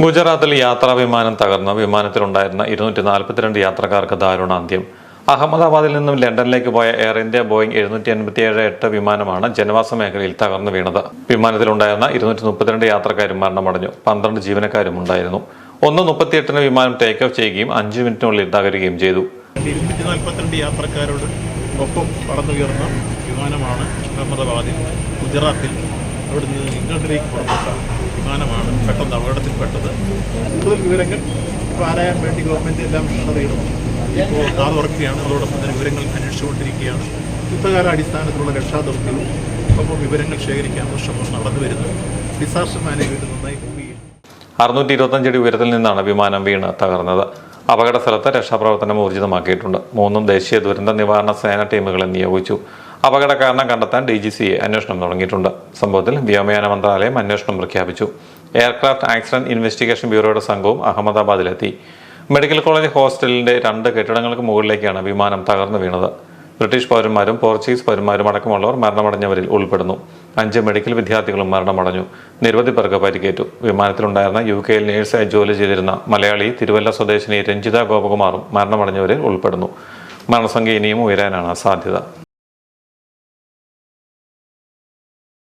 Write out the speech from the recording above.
ഗുജറാത്തിൽ യാത്രാ വിമാനം തകർന്ന്. വിമാനത്തിലുണ്ടായിരുന്ന ഇരുന്നൂറ്റി നാൽപ്പത്തിരണ്ട് യാത്രക്കാർക്ക് ദാരുണാന്ത്യം. അഹമ്മദാബാദിൽ നിന്നും ലണ്ടനിലേക്ക് പോയ എയർ ഇന്ത്യ ബോയിങ് എഴുന്നൂറ്റി എൺപത്തിയേഴ് എട്ട് വിമാനമാണ് ജനവാസ മേഖലയിൽ തകർന്നു വീണത്. വിമാനത്തിലുണ്ടായിരുന്ന ഇരുന്നൂറ്റി മുപ്പത്തിരണ്ട് യാത്രക്കാരും മരണമടഞ്ഞു. പന്ത്രണ്ട് ജീവനക്കാരും ഉണ്ടായിരുന്നു. ഒന്ന് മുപ്പത്തിയെട്ടിന് വിമാനം ടേക്ക് ഓഫ് ചെയ്യുകയും അഞ്ച് മിനിറ്റിനുള്ളിൽ തകരുകയും ചെയ്തു. ഇരുന്നൂറ്റി നാൽപ്പത്തിരണ്ട് യാത്രക്കാരോട് ഒപ്പം പറന്നുയർന്ന വിമാനമാണ് അഹമ്മദാബാദിൽ ഗുജറാത്തിൽ അവിടുന്ന് ഇംഗ്ലണ്ടിലേക്ക് പുറപ്പെട്ട വിമാനമാണ് പെട്ടെന്ന് അപകടത്തിൽപ്പെട്ടത്. കൂടുതൽ വിവരങ്ങൾ ആരായാൻ വേണ്ടി ഗവൺമെന്റ് എല്ലാം ചെയ്യുന്നു ഇപ്പോൾ കാർ ഉറക്കുകയാണ് അതോടൊപ്പം തന്നെ വിവരങ്ങൾ അന്വേഷിച്ചുകൊണ്ടിരിക്കുകയാണ്. യുദ്ധകാല അടിസ്ഥാനത്തിലുള്ള രക്ഷാദൗത്യവും ഒപ്പം വിവരങ്ങൾ ശേഖരിക്കാനുള്ള ശ്രമം നടന്നു വരുന്നു ഡിസാസ്റ്റർ മാനേജ്മെന്റ് നന്നായി മൂവ് ചെയ്യുന്നു അറുന്നൂറ്റി ഇരുപത്തഞ്ച് അടി ഉയരത്തിൽ നിന്നാണ് വിമാനം വീണ് തകർന്നത്. അപകട സ്ഥലത്ത് രക്ഷാപ്രവർത്തനം ഊർജിതമാക്കിയിട്ടുണ്ട്. മൂന്നും ദേശീയ ദുരന്ത നിവാരണ സേന ടീമുകളെ നിയോഗിച്ചു. അപകട കാരണം കണ്ടെത്താൻ ഡി ജി സി എ അന്വേഷണം തുടങ്ങിയിട്ടുണ്ട്. സംഭവത്തിൽ വ്യോമയാന മന്ത്രാലയം അന്വേഷണം പ്രഖ്യാപിച്ചു. എയർക്രാഫ്റ്റ് ആക്സിഡന്റ് ഇൻവെസ്റ്റിഗേഷൻ ബ്യൂറോയുടെ സംഘവും അഹമ്മദാബാദിലെത്തി. മെഡിക്കൽ കോളേജ് ഹോസ്റ്റലിന്റെ രണ്ട് കെട്ടിടങ്ങൾക്ക് മുകളിലേക്കാണ് വിമാനം തകർന്നു വീണത്. ബ്രിട്ടീഷ് പൗരന്മാരും പോർച്ചുഗീസ് പൗരന്മാരും അടക്കമുള്ളവർ മരണമടഞ്ഞവരിൽ ഉൾപ്പെടുന്നു. അഞ്ച് മെഡിക്കൽ വിദ്യാർത്ഥികളും മരണമടഞ്ഞു. നിരവധി പേർക്ക് പരിക്കേറ്റു. വിമാനത്തിലുണ്ടായിരുന്ന യു കെയിൽ നേഴ്സായി ജോലി ചെയ്തിരുന്ന മലയാളി തിരുവല്ല സ്വദേശിനി രഞ്ജിത ഗോപകുമാറും മരണമടഞ്ഞവരിൽ ഉൾപ്പെടുന്നു. മരണസംഖ്യ ഇനിയും ഉയരാനാണ് സാധ്യത.